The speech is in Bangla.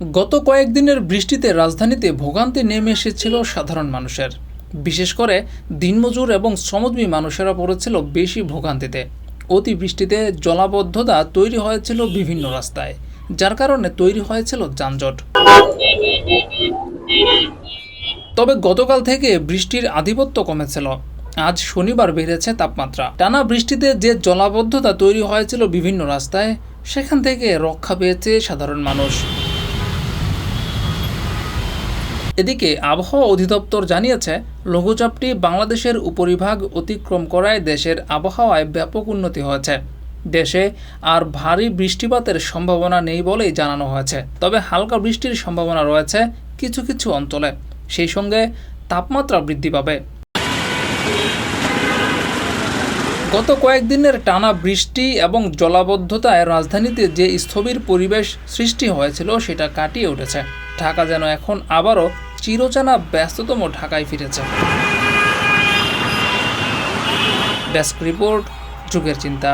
গত কয়েকদিনের বৃষ্টিতে রাজধানীতে ভোগান্তি নেমে এসেছিল সাধারণ মানুষের। বিশেষ করে দিনমজুর এবং শ্রমজীবী মানুষেরা পড়েছিল বেশি ভোগান্তিতে। অতিবৃষ্টিতে জলাবদ্ধতা তৈরি হয়েছিল বিভিন্ন রাস্তায়, যার কারণে তৈরি হয়েছিল যানজট। তবে গতকাল থেকে বৃষ্টির আধিপত্য কমেছিল। আজ শনিবার বেড়েছে তাপমাত্রা। টানা বৃষ্টিতে যে জলাবদ্ধতা তৈরি হয়েছিল বিভিন্ন রাস্তায়, সেখান থেকে রক্ষা পেয়েছে সাধারণ মানুষ। এদিকে আবহাওয়া অধিদপ্তর জানিয়েছে, লঘুচাপটি বাংলাদেশের উপরিভাগ অতিক্রম করায় দেশের আবহাওয়ায় ব্যাপক উন্নতি হয়েছে। দেশে আর ভারী বৃষ্টিপাতের সম্ভাবনা নেই বলেই জানানো হয়েছে। তবে হালকা বৃষ্টির সম্ভাবনা রয়েছে কিছু কিছু অঞ্চলে। সেই সঙ্গে তাপমাত্রা বৃদ্ধি পাবে। গত কয়েকদিনের টানা বৃষ্টি এবং জলাবদ্ধতায় রাজধানীতে যে স্থবির পরিবেশ সৃষ্টি হয়েছিল সেটা কাটিয়ে উঠেছে। ঢাকা যেন এখন আবারও চিরচেনা ব্যস্ততম ঢাকায় ফিরেছে। ডেস্ক রিপোর্ট যুগের চিন্তা।